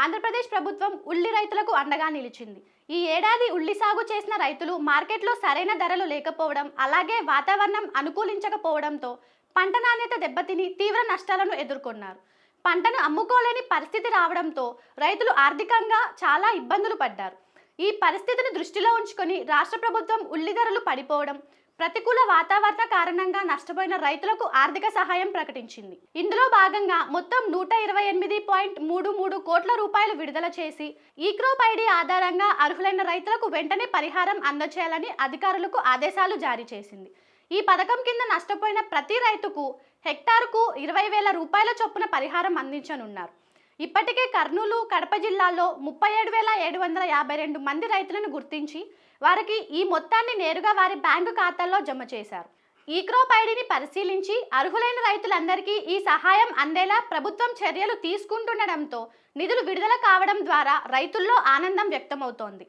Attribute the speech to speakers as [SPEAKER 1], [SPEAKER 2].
[SPEAKER 1] ఆంధ్రప్రదేశ్ ప్రభుత్వం ఉల్లి రైతులకు అండగా నిలిచింది. ఈ ఏడాది ఉల్లి సాగు చేసిన రైతులు మార్కెట్లో సరైన ధరలు లేకపోవడం అలాగే వాతావరణం అనుకూలించకపోవడంతో పంట నాణ్యత దెబ్బతిని తీవ్ర నష్టాలను ఎదుర్కొన్నారు. పంటను అమ్ముకోలేని పరిస్థితి రావడంతో రైతులు ఆర్థికంగా చాలా ఇబ్బందులు పడ్డారు. ఈ పరిస్థితిని దృష్టిలో ఉంచుకొని రాష్ట్ర ప్రభుత్వం ఉల్లి ధరలు పడిపోవడం ప్రతికూల వాతావరణ కారణంగా నష్టపోయిన రైతులకు ఆర్థిక సహాయం ప్రకటించింది. ఇందులో భాగంగా మొత్తం నూట ఇరవై ఎనిమిది పాయింట్ మూడు మూడు కోట్ల రూపాయలు విడుదల చేసి ఈక్రోప్ ఐడి ఆధారంగా అర్హులైన రైతులకు వెంటనే పరిహారం అందచేయాలని అధికారులకు ఆదేశాలు జారీ చేసింది. ఈ పథకం కింద నష్టపోయిన ప్రతి రైతుకు హెక్టార్కు ఇరవై వేల రూపాయల చొప్పున పరిహారం అందించనున్నారు. ఇప్పటికే కర్నూలు కడప జిల్లాల్లో ముప్పై ఏడు వేల ఏడు వందల యాభై రెండు మంది రైతులను గుర్తించి వారికి ఈ మొత్తాన్ని నేరుగా వారి బ్యాంకు ఖాతాల్లో జమ చేశారు. ఈ క్రాప్ ఐడిని పరిశీలించి అర్హులైన రైతులందరికీ ఈ సహాయం అందేలా ప్రభుత్వం చర్యలు తీసుకుంటుండడంతో నిధులు విడుదల కావడం ద్వారా రైతుల్లో ఆనందం వ్యక్తమవుతోంది.